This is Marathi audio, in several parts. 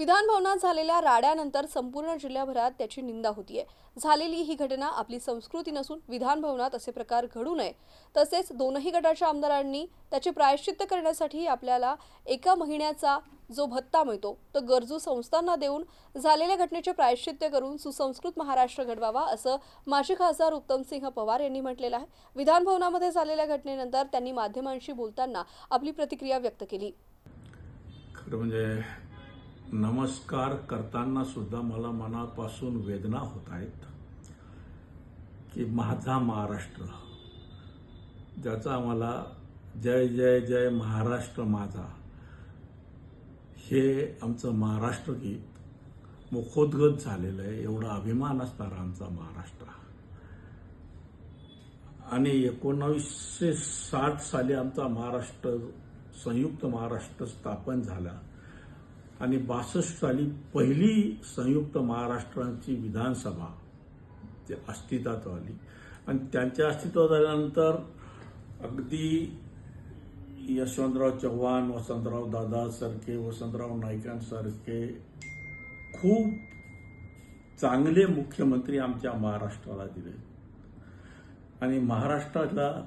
विधानभवनात झालेल्या राड्यानंतर संपूर्ण जिल्ह्याभरात त्याची निंदा होतीये. झालेली ही घटना आपली संस्कृती नसून विधानभवनात असे प्रकार घडू नये. तसेच दोनही गटाच्या आमदारांनी त्याचे प्रायश्चित्त करण्यासाठी आपल्याला एका महिन्याचा जो भत्ता मिळतो तो गरजू संस्थांना देऊन झालेल्या घटनेचे प्रायश्चित्य करून सुसंस्कृत महाराष्ट्र घडवावा असं माजी खासदार उत्तमसिंह पवार यांनी म्हटलेलं आहे. विधानभवनामध्ये झालेल्या घटनेनंतर त्यांनी माध्यमांशी बोलताना आपली प्रतिक्रिया व्यक्त केली. खरं म्हणजे नमस्कार करताना सुद्धा मला मनापासून वेदना होत आहेत की माझा महाराष्ट्र ज्याचा मला जय जय जय महाराष्ट्र माझा हे आमचं महाराष्ट्र गीत मुखोद्गत झालेलं आहे एवढा अभिमान असणारा आमचा महाराष्ट्र. आणि एकोणावीसशे साठ साली आमचा महाराष्ट्र संयुक्त महाराष्ट्र स्थापन झाला. आणि बासष्ट साली पहिली संयुक्त महाराष्ट्रांची विधानसभा ते अस्तित्वात आली. आणि त्यांच्या अस्तित्वात आल्यानंतर अगदी यशवंतराव चव्हाण वसंतराव दादासारखे वसंतराव नाईकांसारखे खूप चांगले मुख्यमंत्री आमच्या महाराष्ट्राला दिले. आणि महाराष्ट्राला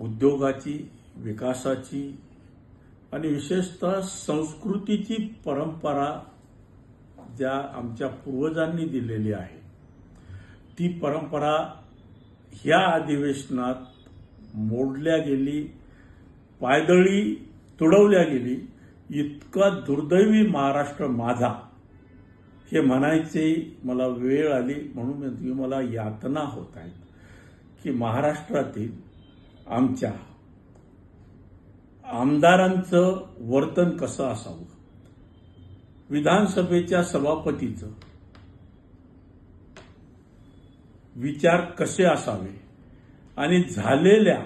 उद्योगाची विकासाची आणि विशेषतः संस्कृतीची परंपरा ज्या आमच्या पूर्वजांनी दिलेली आहे ती परंपरा ह्या अधिवेशनात मोडल्या गेली पायदळी तुडवल्या गेली. इतका दुर्दैवी महाराष्ट्र माझा हे म्हणायचे मला वेळ आली. म्हणून तुम्ही मला यातना होत आहेत की महाराष्ट्रातील आमच्या आमदारांचं वर्तन कसं असावं? विधानसभेच्या सभापतीचं विचार कसे असावे? आणि झालेल्या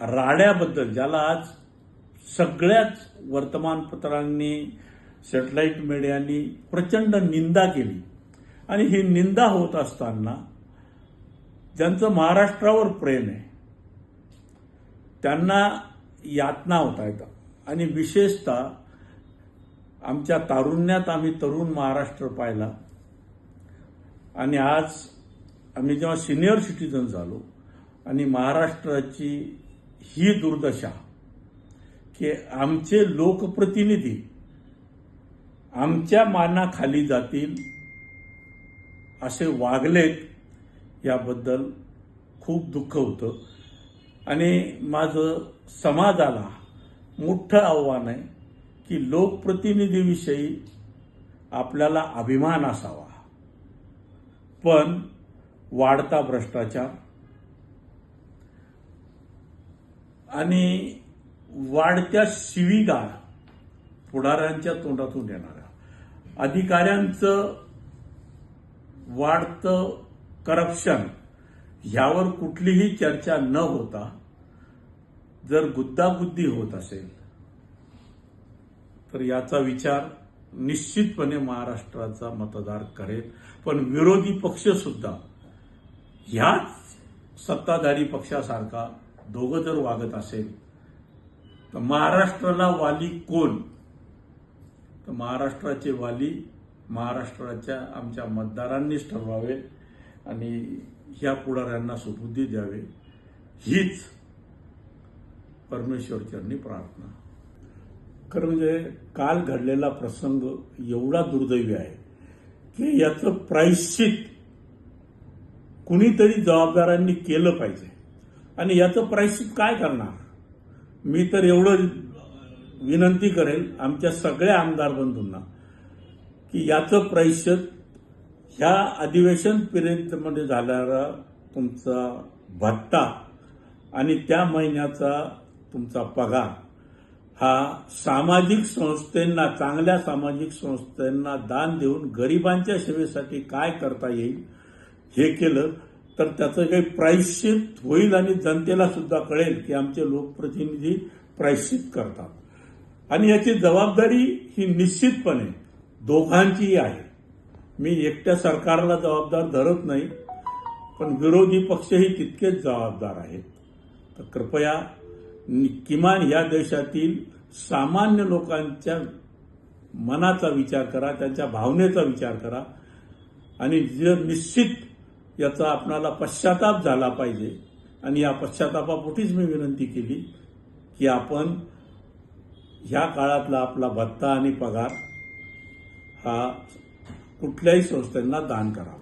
राड्याबद्दल ज्याला आज सगळ्याच वर्तमानपत्रांनी सॅटेलाईट मीडियानी प्रचंड निंदा केली. आणि ही निंदा होत असताना ज्यांचं महाराष्ट्रावर प्रेम आहे त्यांना यातना होत आहेत आणि विशेषतः आमच्या तारुण्यात आम्ही तरुण महाराष्ट्र पाहिला. आणि आज आम्ही जेव्हा सिनियर सिटीजन झालो आणि महाराष्ट्राची ही दुर्दशा की आमचे लोकप्रतिनिधी आमच्या मानाखाली जातील असे वागलेत याबद्दल खूप दुःख होतं. आणि माझं समाजाला मोठं आव्हान आहे की लोकप्रतिनिधीविषयी आपल्याला अभिमान असावा. पण वाढता भ्रष्टाचार आणि वाढत्या शिवीगाळ पुढाऱ्यांच्या तोंडातून येणाऱ्या. अधिकाऱ्यांचं वाढतं करप्शन ह्यावर कुठलीही चर्चा न होता जर गुद्दाबुद्धी होत असेल तर याचा विचार निश्चितपणे महाराष्ट्राचा मतदार करेल. पण विरोधी पक्ष सुद्धा ह्याच सत्ताधारी पक्षासारखा दोघं जर वागत असेल तर महाराष्ट्राला वाली कोण? तर महाराष्ट्राचे वाली महाराष्ट्राच्या आमच्या मतदारांनीच ठरवावे. आणि ह्या पुढाऱ्यांना सुबुद्धी द्यावी हीच परमेश्वरचरणी प्रार्थना. खरं म्हणजे काल घडलेला प्रसंग एवढा दुर्दैवी आहे की याचं प्रायश्चित कुणीतरी जबाबदारांनी केलं पाहिजे. आणि याचं प्रायश्चित काय करणार? मी तर एवढं विनंती करेल आमच्या सगळ्या आमदार बंधूंना की याचं प्रायश्चित ह्या अधिवेशन पिरियडमध्ये झाणारा तुमचा भत्ता आणि त्या महिन्याचा तुमचा पगार हा सामाजिक संस्थेंना चांगल्या सामाजिक संस्थेंना दान देऊन गरिबांच्या सेवेसाठी काय करता येईल हे केलं तर त्याचं काही प्रायश्चित होईल आणि जनतेला सुद्धा कळेल की आमचे लोकप्रतिनिधी प्रायश्चित करतात. आणि याची जबाबदारी ही निश्चितपणे दोघांचीही आहे. मी एकट्या सरकारला जबाबदार धरत नाही पण विरोधी पक्षही तितकेच जबाबदार आहेत. तर कृपया किमान या देशातील सामान्य लोकांच्या मनाचा विचार करा त्यांच्या भावनेचा विचार करा आणि जे निश्चित याचा आपणाला पश्चाताप झाला पाहिजे आणि या पश्चातापापोटीच मी विनंती केली की आपण ह्या काळातला आपला भत्ता आणि पगार हा कुठल्याही संस्थांना दान करा.